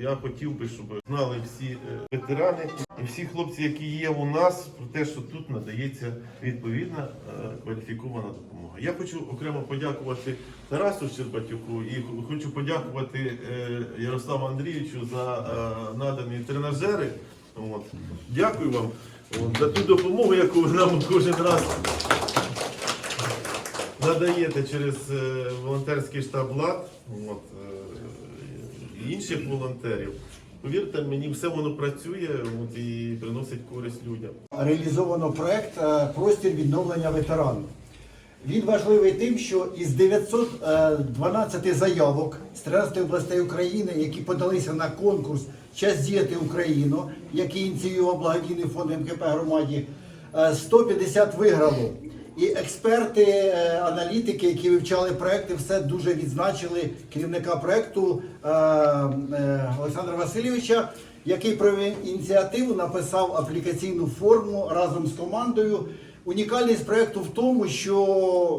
Я хотів би, щоб знали всі е, ветерани і всі хлопці, які є у нас, про те, що тут надається відповідна е, кваліфікована допомога. Я хочу окремо подякувати Тарасу Щербатюку і хочу подякувати е, Ярославу Андрійовичу за надані тренажери. От. Дякую вам за ту допомогу, яку ви нам кожен раз надаєте через волонтерський штаб ЛАД от, інших волонтерів. Повірте мені, все воно працює от, і приносить користь людям. реалізовано проект е, Простір відновлення ветеранів. Він важливий тим, що із 912 заявок з 13 областей України, які подалися на конкурс Час діяти Україну, який ініціював благодійний фонд МКП громаді, е, 150 виграло. І експерти, е, аналітики, які вивчали проекти, все дуже відзначили керівника проекту е, е, Олександра Васильовича, який провів ініціативу, написав аплікаційну форму разом з командою. Унікальність проекту в тому, що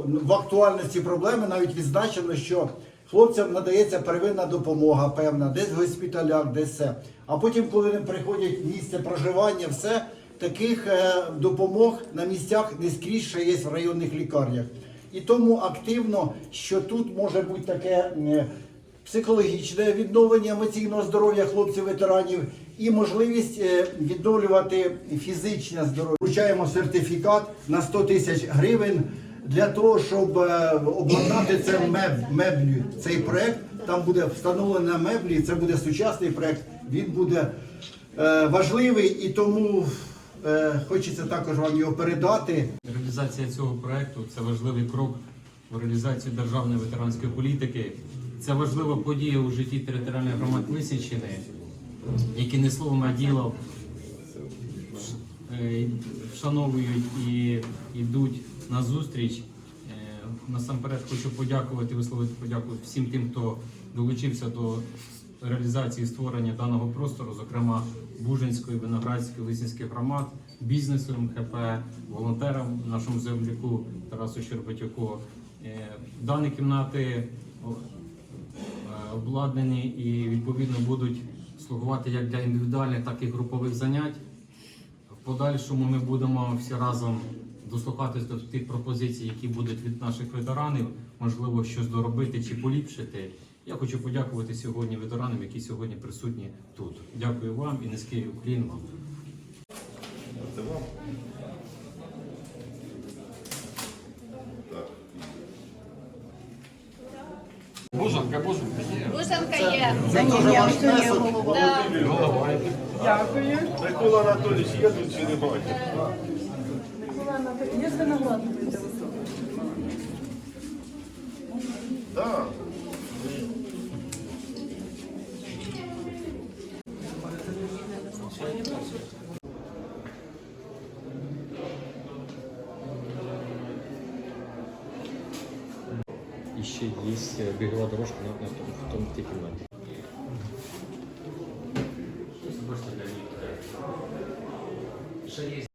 в актуальності проблеми навіть відзначено, що хлопцям надається первинна допомога, певна, десь в госпіталях, десь все. А потім, коли вони приходять в місце проживання, все таких е, допомог на місцях не скрізь є в районних лікарнях. І тому активно, що тут може бути таке е, психологічне відновлення емоційного здоров'я хлопців-ветеранів і можливість е, відновлювати фізичне здоров'я. Вручаємо сертифікат на 100 тисяч гривень для того, щоб обладнати це меб- меблі. Цей проект там буде встановлена меблі. Це буде сучасний проект. Він буде важливий і тому хочеться також вам його передати. Реалізація цього проекту це важливий крок в реалізацію державної ветеранської політики. Це важлива подія у житті територіальної громад Лисичини, які не словом, а ділом е, вшановують і йдуть на зустріч. Е, Насамперед хочу подякувати, висловити подяку всім тим, хто долучився до реалізації створення даного простору, зокрема Бужинської, Виноградської, Лисинських громад, бізнесу МХП, волонтерам нашому земляку Тарасу Щербатюку. Е, Дані кімнати е, обладнані і відповідно будуть слугувати як для індивідуальних, так і групових занять. В подальшому ми будемо всі разом дослухатись до тих пропозицій, які будуть від наших ветеранів, можливо, щось доробити чи поліпшити. Я хочу подякувати сьогодні ветеранам, які сьогодні присутні тут. Дякую вам і низький уклін вам. Бужанка, бужанка є. Бужанка є. Це дуже ваш внесок. Да. Микола Анатолійович, є тут чи немає? Є виноград. еще есть беговая дорожка на, на том, в том те километре. Больше.